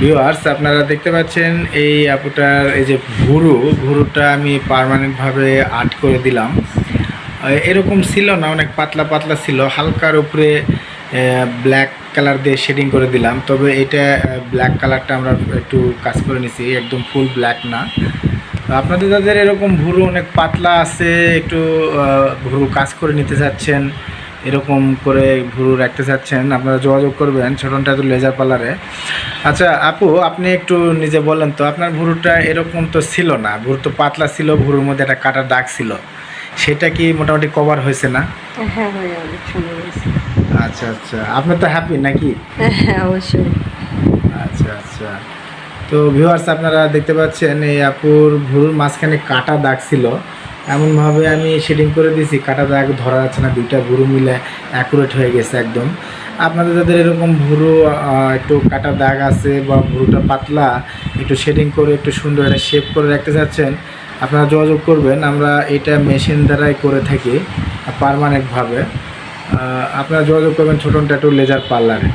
Viewers আপনারা দেখতে পাচ্ছেন এই আপুটার, এই যে ভুরু, ভুরুটা আমি পার্মানেন্টভাবে আর্ট করে দিলাম। এরকম ছিল না, অনেক পাতলা পাতলা ছিল। হালকার উপরে ব্ল্যাক কালার দিয়ে শেডিং করে দিলাম। তবে এটা ব্ল্যাক কালারটা আমরা একটু কাজ করে নিছি, একদম ফুল ব্ল্যাক না। আপনাদের যাদের এরকম ভুরু অনেক পাতলা আছে, একটু ভুরু কাজ করে নিতে চাচ্ছেন এরকম করে ভুরু রাখতে চাচ্ছেন আপনারা যোগাযোগ করবেন ছোটন টাটু লেজার পার্লারে। আচ্ছা আপু আপনি একটু নিজে বলেন তো আপনার ভুরুটা এরকম তো ছিল না ভুরু তো পাতলা ছিল ভুরুর মধ্যে একটা কাটা দাগ ছিল। সেটা কি মোটামুটি কভার হয়েছে না? হ্যাঁ ভাই অনেক সুন্দর হয়েছে। আচ্ছা আচ্ছা আপনি তো হ্যাপি নাকি? হ্যাঁ অবশ্যই। আচ্ছা আচ্ছা। তো ভিউয়ার্স আপনারা দেখতে পাচ্ছেন এই আপুর ভুরুর মাঝখানে কাটা দাগ ছিল। এমনভাবে আমি শেডিং করে দিয়েছি, কাটা দাগ ধরা যাচ্ছে না, দুইটা ভুরু মিলে অ্যাকুরেট হয়ে গেছে একদম। আপনাদের যাদের এরকম ভুরু একটু কাটা দাগ আছে বা ভুরুটা পাতলা, একটু শেডিং করে, একটু সুন্দর একটা শেপ করে রাখতে চাচ্ছেন, আপনারা যোগাযোগ করবেন। আমরা এটা মেশিন দ্বারাই করে থাকি পারমানেন্টভাবে আপনারা যোগাযোগ করবেন ছোটন ট্যাটু লেজার পার্লারে